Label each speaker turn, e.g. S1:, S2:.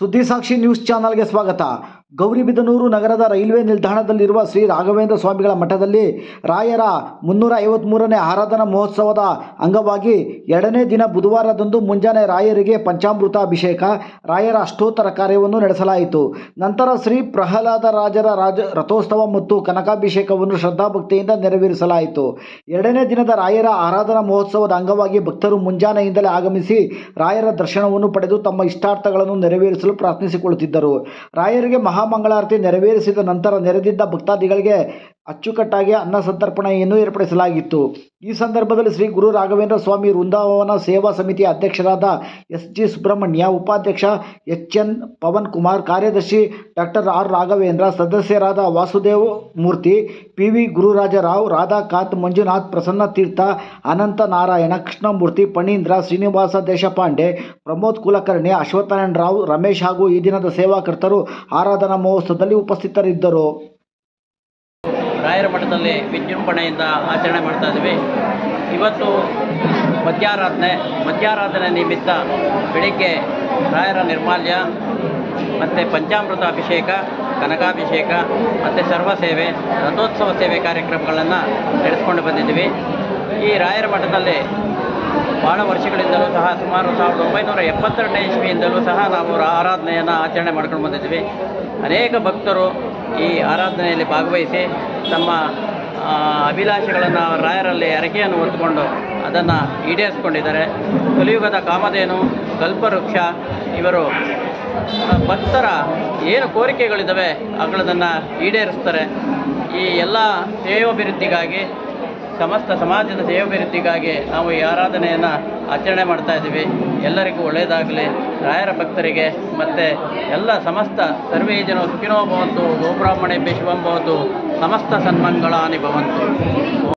S1: ಸುದ್ದಿಸಾಕ್ಷಿ news ಚಾನಲ್ಗೆ ಸ್ವಾಗತ ಗೌರಿಬಿದನೂರು ನಗರದ ರೈಲ್ವೆ ನಿಲ್ದಾಣದಲ್ಲಿರುವ ಶ್ರೀ ರಾಘವೇಂದ್ರ ಸ್ವಾಮಿಗಳ ಮಠದಲ್ಲಿ ರಾಯರ ಮುನ್ನೂರ ಐವತ್ತ್ಮೂರನೇ ಆರಾಧನಾ ಮಹೋತ್ಸವದ ಅಂಗವಾಗಿ ಎರಡನೇ ದಿನ ಬುಧವಾರದಂದು ಮುಂಜಾನೆ ರಾಯರಿಗೆ ಪಂಚಾಮೃತ ಅಭಿಷೇಕ ರಾಯರ ಅಷ್ಟೋತ್ತರ ಕಾರ್ಯವನ್ನು ನಡೆಸಲಾಯಿತು. ನಂತರ ಶ್ರೀ ಪ್ರಹ್ಲಾದ ರಾಜರ ರಾಜ ರಥೋತ್ಸವ ಮತ್ತು ಕನಕಾಭಿಷೇಕವನ್ನು ಶ್ರದ್ಧಾಭಕ್ತಿಯಿಂದ ನೆರವೇರಿಸಲಾಯಿತು. ಎರಡನೇ ದಿನದ ರಾಯರ ಆರಾಧನಾ ಮಹೋತ್ಸವದ ಅಂಗವಾಗಿ ಭಕ್ತರು ಮುಂಜಾನೆಯಿಂದಲೇ ಆಗಮಿಸಿ ರಾಯರ ದರ್ಶನವನ್ನು ಪಡೆದು ತಮ್ಮ ಇಷ್ಟಾರ್ಥಗಳನ್ನು ನೆರವೇರಿಸಲು ಪ್ರಾರ್ಥಿಸಿಕೊಳ್ಳುತ್ತಿದ್ದರು. ರಾಯರಿಗೆ ಮಹಾಮಂಗಳಾರತಿ ನೆರವೇರಿಸಿದ ನಂತರ ನೆರೆದಿದ್ದ ಭಕ್ತಾದಿಗಳಿಗೆ ಅಚ್ಚುಕಟ್ಟಾಗಿ ಅನ್ನ ಸಂತರ್ಪಣೆಯನ್ನು ಏರ್ಪಡಿಸಲಾಗಿತ್ತು. ಈ ಸಂದರ್ಭದಲ್ಲಿ ಶ್ರೀ ಗುರು ರಾಘವೇಂದ್ರ ಸ್ವಾಮಿ ವೃಂದಾವನ ಸೇವಾ ಸಮಿತಿ ಅಧ್ಯಕ್ಷರಾದ ಎಸ್ ಜಿ ಸುಬ್ರಹ್ಮಣ್ಯ, ಉಪಾಧ್ಯಕ್ಷ ಎಚ್ ಎನ್ ಪವನ್ ಕುಮಾರ್, ಕಾರ್ಯದರ್ಶಿ ಡಾಕ್ಟರ್ ಆರ್ ರಾಘವೇಂದ್ರ, ಸದಸ್ಯರಾದ ವಾಸುದೇವ್ ಮೂರ್ತಿ, ಪಿ ವಿ ಗುರುರಾಜರಾವ್ ರಾಧಾಕಾಂತ್ ಮಂಜುನಾಥ್, ಪ್ರಸನ್ನ ತೀರ್ಥ, ಅನಂತ ನಾರಾಯಣ, ಕೃಷ್ಣಮೂರ್ತಿ, ಪಣೀಂದ್ರ, ಶ್ರೀನಿವಾಸ ದೇಶಪಾಂಡೆ, ಪ್ರಮೋದ್ ಕುಲಕರ್ಣಿ ಅಶ್ವತ್ಥನಾರಾಯಣ ರಾವ್, ರಮೇಶ್ ಹಾಗೂ ಈ ದಿನದ ಸೇವಾಕರ್ತರು ಆರಾಧನಾ ಮಹೋತ್ಸವದಲ್ಲಿ ಉಪಸ್ಥಿತರಿದ್ದರು.
S2: ರಾಯರ ಮಠದಲ್ಲಿ ವಿಜೃಂಭಣೆಯಿಂದ ಆಚರಣೆ ಮಾಡ್ತಾ ಇದ್ದೀವಿ. ಇವತ್ತು ಮಧ್ಯಾರಾಧನೆ ಮಧ್ಯಾರಾಧನೆ ನಿಮಿತ್ತ ಬೆಳಿಗ್ಗೆ ರಾಯರ ನಿರ್ಮಾಲ್ಯ, ಮತ್ತು ಪಂಚಾಮೃತ ಅಭಿಷೇಕ ಕನಕಾಭಿಷೇಕ, ಮತ್ತು ಸರ್ವ ಸೇವೆ, ರಥೋತ್ಸವ ಸೇವೆ ಕಾರ್ಯಕ್ರಮಗಳನ್ನು ನಡೆಸ್ಕೊಂಡು ಬಂದಿದ್ದೀವಿ. ಈ ರಾಯರ ಮಠದಲ್ಲಿ ಭಾಳ ವರ್ಷಗಳಿಂದಲೂ ಸಹ ಸುಮಾರು ಸಾವಿರದ ಒಂಬೈನೂರ ಎಪ್ಪತ್ತೆರಡನೇ ಇಸ್ವಿಯಿಂದಲೂ ಸಹ ನಾವು ಆರಾಧನೆಯನ್ನು ಆಚರಣೆ ಮಾಡ್ಕೊಂಡು ಬಂದಿದ್ದೀವಿ. ಅನೇಕ ಭಕ್ತರು ಈ ಆರಾಧನೆಯಲ್ಲಿ ಭಾಗವಹಿಸಿ ತಮ್ಮ ಅಭಿಲಾಷೆಗಳನ್ನು ರಾಯರಲ್ಲಿ ಹರಕೆಯನ್ನು ಹೊತ್ತುಕೊಂಡು ಅದನ್ನು ಈಡೇರಿಸ್ಕೊಂಡಿದ್ದಾರೆ. ಕಲಿಯುಗದ ಕಾಮಧೇನು, ಕಲ್ಪವೃಕ್ಷ, ಇವರು ಭಕ್ತರ ಏನು ಕೋರಿಕೆಗಳಿದ್ದಾವೆ ಅವುಗಳನ್ನು ಈಡೇರಿಸ್ತಾರೆ. ಈ ಎಲ್ಲ ಶ್ರೇಯೋಭಿವೃದ್ಧಿಗಾಗಿ ಸಮಸ್ತ ಸಮಾಜದ ಸೇವಾಭಿವೃದ್ಧಿಗಾಗಿ ನಾವು ಈ ಆರಾಧನೆಯನ್ನು ಆಚರಣೆ ಮಾಡ್ತಾ ಇದ್ದೀವಿ. ಎಲ್ಲರಿಗೂ ಒಳ್ಳೆಯದಾಗಲಿ. ರಾಯರ ಭಕ್ತರಿಗೆ ಮತ್ತು ಎಲ್ಲ ಸಮಸ್ತ ಸರ್ವೇ ಜನ ಸುಖಿನೋ ಭವಂತು ಗೋಬ್ರಾಹ್ಮಣೆ ಶಿವಂ ಭವಂತು, ಸಮಸ್ತ ಸನ್ಮಂಗಳಾನಿ ಭವಂತು.